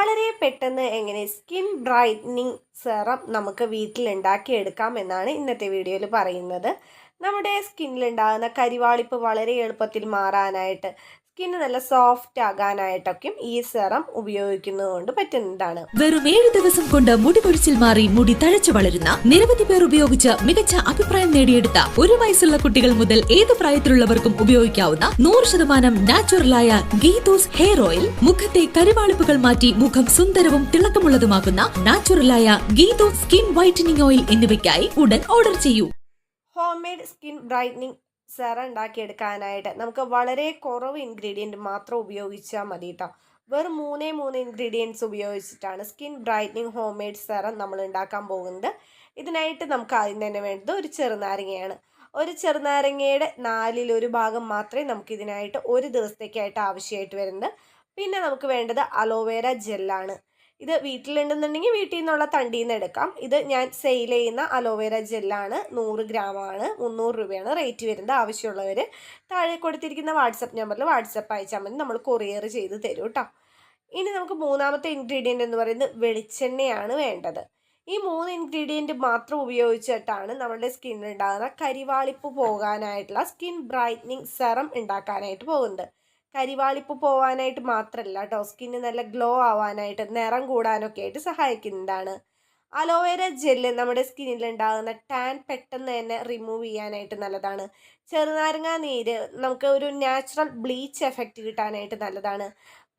വളരെ പെട്ടെന്ന് എങ്ങനെ സ്കിൻ ബ്രൈറ്റനിങ് സെറം നമുക്ക് വീട്ടിൽ ഉണ്ടാക്കി എടുക്കാം എന്നാണ് ഇന്നത്തെ വീഡിയോയിൽ പറയുന്നത്. നമ്മുടെ സ്കിന്നിലുണ്ടാകുന്ന കരിവാളിപ്പ് വളരെ എളുപ്പത്തിൽ മാറാനായിട്ട് സ്കിന്ന് നല്ല സോഫ്റ്റ് ആകാനായിട്ടൊക്കെയും ഈ സെറം ഉപയോഗിക്കുന്നത് കൊണ്ട് പറ്റുന്നതാണ്. വെറും ഏഴ് ദിവസം കൊണ്ട് മുടി പൊഴിച്ചിൽ മാറി മുടി തഴച്ചു വളരുന്ന നിരവധി പേർ ഉപയോഗിച്ച് മികച്ച അഭിപ്രായം നേടിയെടുത്ത ഒരു വയസ്സുള്ള കുട്ടികൾ മുതൽ ഏത് പ്രായത്തിലുള്ളവർക്കും ഉപയോഗിക്കാവുന്ന നൂറ് ശതമാനം നാച്ചുറലായ ഗീതോസ് ഹെയർ ഓയിൽ മുഖത്തെ കരിവാളിപ്പുകൾ മാറ്റി മുഖം സുന്ദരവും തിളക്കമുള്ളതുമാക്കുന്ന നാച്ചുറലായ ഗീതോസ് സ്കിൻ വൈറ്റനിങ് ഓയിൽ എന്നിവയ്ക്കായി ഉടൻ ഓർഡർ ചെയ്യൂ. Home made skin brightening serum ഉണ്ടാക്കിയെടുക്കാനായിട്ട് നമുക്ക് വളരെ കുറവ് ഇൻഗ്രീഡിയന്റ് മാത്രം ഉപയോഗിച്ചാൽ മതി കേട്ടോ വെറും മൂന്നേ മൂന്ന് ഇൻഗ്രീഡിയൻസ് ഉപയോഗിച്ചിട്ടാണ് skin brightening home made serum നമ്മൾ ഉണ്ടാക്കാൻ പോകുന്നത്. ഇതിനായിട്ട് നമുക്ക് ആദ്യം തന്നെ വേണ്ടത് ഒരു ചെറുനാരങ്ങയാണ്. ഒരു ചെറുനാരങ്ങയുടെ നാലിലൊരു ഭാഗം മാത്രമേ നമുക്ക് ഇതിനായിട്ട് ഒരു ദിവസത്തേക്കായിട്ട് ആവശ്യമായിട്ട് വരുന്നത്. പിന്നെ നമുക്ക് വേണ്ടത് അലോവേര ജെല്ലാണ്. ഇത് വീട്ടിലുണ്ടെന്നുണ്ടെങ്കിൽ വീട്ടിൽ നിന്നുള്ള തണ്ടിയിൽ നിന്ന് എടുക്കാം. ഇത് ഞാൻ സെയിൽ ചെയ്യുന്ന അലോവേര ജെല്ലാണ്. നൂറ് ഗ്രാമാണ് മുന്നൂറ് രൂപയാണ് റേറ്റ് വരുന്നത് ആവശ്യമുള്ളവർ താഴെ കൊടുത്തിരിക്കുന്ന വാട്സപ്പ് നമ്പറിൽ വാട്സപ്പ് അയച്ചാൽ മതി. നമ്മൾ കൊറിയർ ചെയ്ത് തരും കേട്ടോ ഇനി നമുക്ക് മൂന്നാമത്തെ ഇൻഗ്രീഡിയന്റ് എന്ന് പറയുന്നത് വെളിച്ചെണ്ണയാണ് വേണ്ടത്. ഈ മൂന്ന് ഇൻഗ്രീഡിയന്റ് മാത്രം ഉപയോഗിച്ചിട്ടാണ് നമ്മുടെ സ്കിന്നിൽ ഉണ്ടാകുന്ന കരിവാളിപ്പ് പോകാനായിട്ടുള്ള സ്കിൻ ബ്രൈറ്റനിങ് സെറം ഉണ്ടാക്കാനായിട്ട് പോകുന്നത്. കരിവാളിപ്പ് പോവാനായിട്ട് മാത്രമല്ല കേട്ടോ. സ്കിന്ന് നല്ല ഗ്ലോ ആവാനായിട്ട് നിറം കൂടാനൊക്കെ ആയിട്ട് സഹായിക്കുന്നതാണ് അലോവേര ജെല്ല് നമ്മുടെ സ്കിന്നിൽ ഉണ്ടാകുന്ന ടാൻ പെട്ടെന്ന് തന്നെ റിമൂവ് ചെയ്യാനായിട്ട് നല്ലതാണ്. ചെറുനാരങ്ങ നീര് നമുക്ക് ഒരു നാച്ചുറൽ ബ്ലീച്ച് എഫക്റ്റ് കിട്ടാനായിട്ട് നല്ലതാണ്.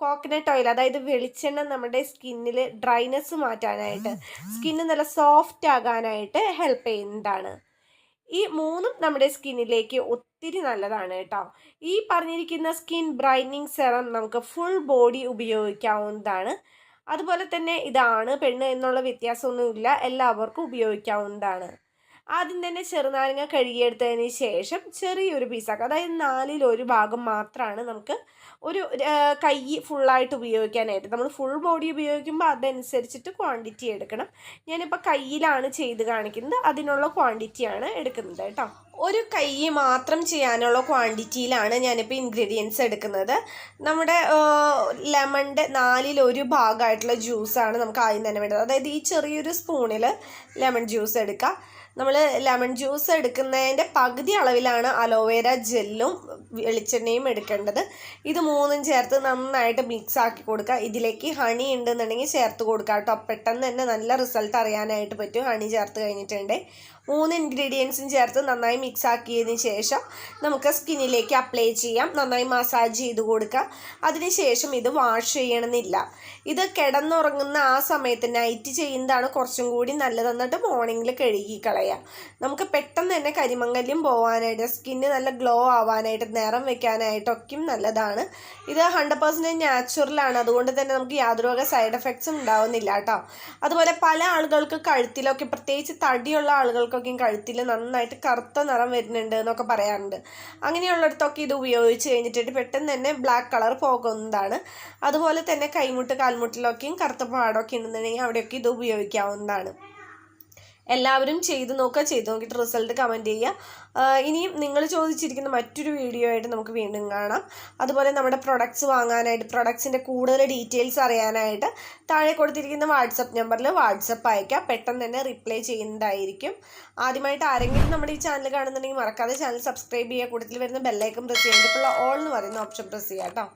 കോക്കനട്ട് ഓയിൽ അതായത് വെളിച്ചെണ്ണ നമ്മുടെ സ്കിന്നിൽ ഡ്രൈനെസ് മാറ്റാനായിട്ട് സ്കിന്ന് നല്ല സോഫ്റ്റ് ആകാനായിട്ട് ഹെൽപ്പ് ചെയ്യുന്നതാണ്. ഈ മൂന്നും നമ്മുടെ സ്കിന്നിലേക്ക് ഒത്തിരി നല്ലതാണ് കേട്ടോ. ഈ പറഞ്ഞിരിക്കുന്ന സ്കിൻ ബ്രൈറ്റനിങ് സെറം നമുക്ക് ഫുൾ ബോഡി ഉപയോഗിക്കാവുന്നതാണ്. അതുപോലെ തന്നെ ഇതാണ് പെണ്ണ് എന്നുള്ള വ്യത്യാസമൊന്നുമില്ല എല്ലാവർക്കും ഉപയോഗിക്കാവുന്നതാണ്. ആദ്യം തന്നെ ചെറുനാരങ്ങ കഴുകിയെടുത്തതിന് ശേഷം ചെറിയൊരു പീസാക്കുക അതായത് നാലിൽ ഒരു ഭാഗം മാത്രമാണ് നമുക്ക് ഒരു കൈ ഫുള്ളായിട്ട് ഉപയോഗിക്കാനായിട്ട്. നമ്മൾ ഫുൾ ബോഡി ഉപയോഗിക്കുമ്പോൾ അതനുസരിച്ചിട്ട് ക്വാണ്ടിറ്റി എടുക്കണം. ഞാനിപ്പോൾ കയ്യിലാണ് ചെയ്ത് കാണിക്കുന്നത്. അതിനുള്ള ക്വാണ്ടിറ്റിയാണ് എടുക്കുന്നത് കേട്ടോ. ഒരു കൈ മാത്രം ചെയ്യാനുള്ള ക്വാണ്ടിറ്റിയിലാണ് ഞാനിപ്പോൾ ഇൻഗ്രീഡിയൻസ് എടുക്കുന്നത്. നമ്മുടെ ലെമണിന്റെ നാലിൽ ഒരു ഭാഗമായിട്ടുള്ള ജ്യൂസാണ് നമുക്ക് ആദ്യം തന്നെ വേണ്ടത്. അതായത് ഈ ചെറിയൊരു സ്പൂണിൽ ലെമൺ ജ്യൂസ് എടുക്കുക നമ്മൾ ലെമൺ ജ്യൂസ് എടുക്കുന്നതിന്റെ പകുതി അളവിലാണ് അലോവേര ജെല്ലും വെളിച്ചെണ്ണയും എടുക്കേണ്ടത്. ഇത് മൂന്നും ചേർത്ത് നന്നായിട്ട് മിക്സ് ആക്കി കൊടുക്കുക. ഇതിലേക്ക് ഹണി ഉണ്ടെന്നുണ്ടെങ്കിൽ ചേർത്ത് കൊടുക്കുക കേട്ടോ. പെട്ടെന്ന് തന്നെ നല്ല റിസൾട്ട് അറിയാനായിട്ട് പറ്റും ഹണി ചേർത്ത് കഴിഞ്ഞിട്ടുണ്ട് മൂന്ന് ഇൻഗ്രീഡിയൻസും ചേർത്ത് നന്നായി മിക്സ് ആക്കിയതിന് ശേഷം നമുക്ക് സ്കിന്നിലേക്ക് അപ്ലൈ ചെയ്യാം. നന്നായി മസാജ് ചെയ്ത് കൊടുക്കുക അതിനുശേഷം ഇത് വാഷ് ചെയ്യണമെന്നില്ല. ഇത് കിടന്നുറങ്ങുന്ന ആ സമയത്ത് നൈറ്റ് ചെയ്യുന്നതാണ് കുറച്ചും കൂടി നല്ലതെന്നിട്ട് മോർണിംഗിൽ കഴുകി കളയാം. നമുക്ക് പെട്ടെന്ന് തന്നെ കരിമങ്കല്യം പോകാനായിട്ട് സ്കിന്ന് നല്ല ഗ്ലോ ആവാനായിട്ട് നിറം വെക്കാനായിട്ടൊക്കെയും നല്ലതാണ്. ഇത് ഹൺഡ്രഡ് പെർസെന്റേജ് നാച്ചുറലാണ് അതുകൊണ്ട് തന്നെ നമുക്ക് യാതൊരു വക സൈഡ് എഫക്ട്സും ഉണ്ടാവുന്നില്ല കേട്ടോ. അതുപോലെ പല ആളുകൾക്ക് കഴുത്തിലൊക്കെ പ്രത്യേകിച്ച് തടിയുള്ള ആളുകൾക്കൊക്കെയും കഴുത്തിൽ നന്നായിട്ട് കറുത്ത നിറം വരുന്നുണ്ട് എന്നൊക്കെ പറയാറുണ്ട്. അങ്ങനെയുള്ളിടത്തൊക്കെ ഇത് ഉപയോഗിച്ച് കഴിഞ്ഞിട്ട് പെട്ടെന്ന് തന്നെ ബ്ലാക്ക് കളർ പോകുന്നതാണ്. അതുപോലെ തന്നെ കൈമുട്ട് കാൽമുട്ടിലൊക്കെയും കറുത്ത പാടൊക്കെ ഉണ്ടെന്നുണ്ടെങ്കിൽ അവിടെയൊക്കെ ഇത് ഉപയോഗിക്കാവുന്നതാണ്. എല്ലാവരും ചെയ്ത് നോക്കുക ചെയ്ത് നോക്കിയിട്ട് റിസൾട്ട് കമന്റ് ചെയ്യുക. ഇനിയും നിങ്ങൾ ചോദിച്ചിരിക്കുന്ന മറ്റൊരു വീഡിയോ ആയിട്ട് നമുക്ക് വീണ്ടും കാണാം. അതുപോലെ നമ്മുടെ പ്രൊഡക്ട്സ് വാങ്ങാനായിട്ട് പ്രൊഡക്ട്സിന്റെ കൂടുതൽ ഡീറ്റെയിൽസ് അറിയാനായിട്ട് താഴെ കൊടുത്തിരിക്കുന്ന വാട്സപ്പ് നമ്പറിൽ വാട്സപ്പ് അയക്കുക പെട്ടെന്ന് തന്നെ റിപ്ലൈ ചെയ്യുന്നതായിരിക്കും. ആദ്യമായിട്ട് ആരെങ്കിലും നമ്മുടെ ഈ ചാനൽ കാണുന്നുണ്ടെങ്കിൽ മറക്കാതെ ചാനൽ സബ്സ്ക്രൈബ് ചെയ്യുക. കൂടുതൽ വരുന്ന ബെല്ലൈക്കൺ പ്രസ് ഇപ്പോൾ ഓൾ എന്ന് പറയുന്ന ഓപ്ഷൻ പ്രസ് ചെയ്യാം കേട്ടോ.